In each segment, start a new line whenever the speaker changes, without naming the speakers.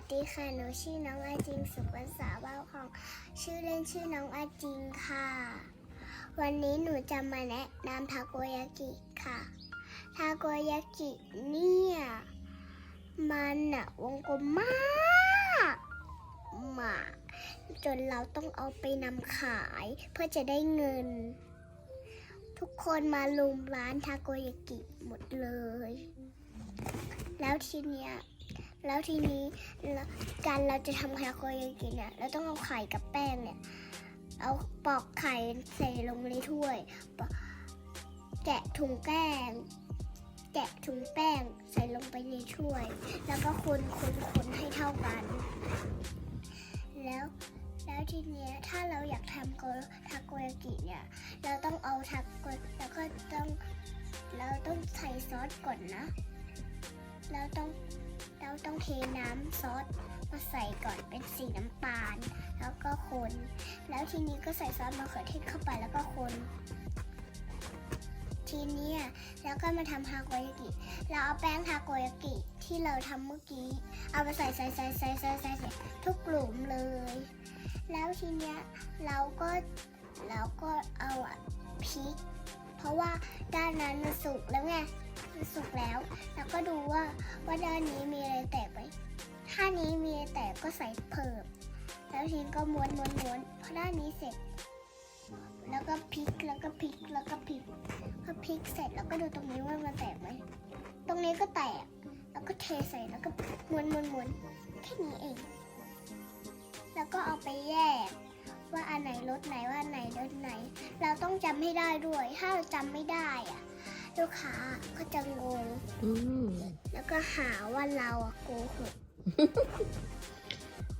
สดีค่ะ หนูชื่อน้องอาจิง สุขวัษาบ้าวของ ชื่อเล่นชื่อน้องอาจิงค่ะ วันนี้หนูจะมาแนะนำทาโกยากิค่ะ ทาโกยากิเนี่ย มันอะวงกลมมากมากจนเราต้องเอาไปนำขายเพื่อจะได้เงิน ทุกคนมาลุมร้านทาโกยากิหมดเลย แล้วทีเนี้ย แล้วทีนี้การเราจะทำทาโกยากิเนี่ยเราต้องเอาไข่กับแป้งเนี่ยเอาปอกไข่ใส่ลงในถ้วย แกะถุงแป้งแกะถุงแป้งใส่ลงไปในถ้วย แล้วก็คนคนคนให้เท่ากัน แล้วแล้วทีเนี้ยถ้าเราอยากทำโกทาโกยากิเนี่ยเราต้องเอาทาโกแล้วก็ต้องเราต้องใส่ซอสก่อนนะ เราต้องเราต้องเทน้ำซอสมาใส่ก่อนเป็นสีน้ำตาล แล้วก็คน แล้วทีนี้ก็ใส่ซอสมะเขือเทศเข้าไปแล้วก็คน ทีนี้แล้วก็มาทำทาโกยากิ เราเอาแป้งทาโกยากิที่เราทำเมื่อกี้ เอามาใส่ใส่ใส่ใส่ใส่ใส่ทุกกลุ่มเลย แล้วทีเนี้ยเราก็เราก็เอาพริก เพราะว่าด้านนั้นมันสุกแล้วไง มันสุกแล้ว แล้วก็ดูว่าว่าด้านนี้มีอะไรแตกไหมถ้านี้มีอะไรแตกก็ใส่เพิ่มแล้วทีนก็ม้วนม้วนม้วนพอด้านนี้เสร็จ แล้วก็พลิกแล้วก็พลิกแล้วก็พลิกพอพลิกเสร็จแล้วก็ดูตรงนี้ว่ามันแตกไหมตรงนี้ก็แตกแล้วก็เทใส่แล้วก็ม้วนม้วนม้วนแค่นี้เอง แล้วก็เอาไปแยกว่าอันไหนรสไหนว่าอันไหนรสไหน เราต้องจำให้ได้ด้วย ถ้าเราจำไม่ได้อะ ลูกค้าก็จะงง
อืม
แล้วก็หาว่าเราอะโกหก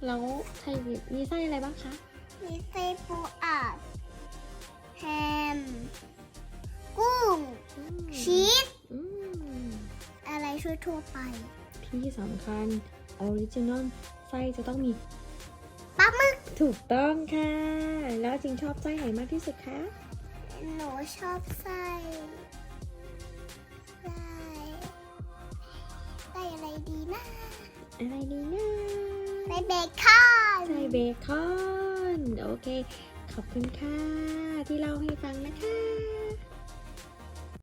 แล้วไทยมีไส้อะไรบ้างคะ
มีไส้ปูอัดแฮม กุ้ง
อืม
ชีส
อืม
อะไรทั่วๆไป
ที่สำคัญออริจินอลไส้จะต้องมี
ปลาหมึก
ถูกต้องค่ะ แล้วจริงชอบไส้ไหนมากที่สุดคะ
หนูชอบไส้ ดีนะ
อะไรดีนะ
ไส้เบคอน
ไส้เบคอน โอเค ขอบคุณค่ะ ที่เล่าให้ฟังนะคะ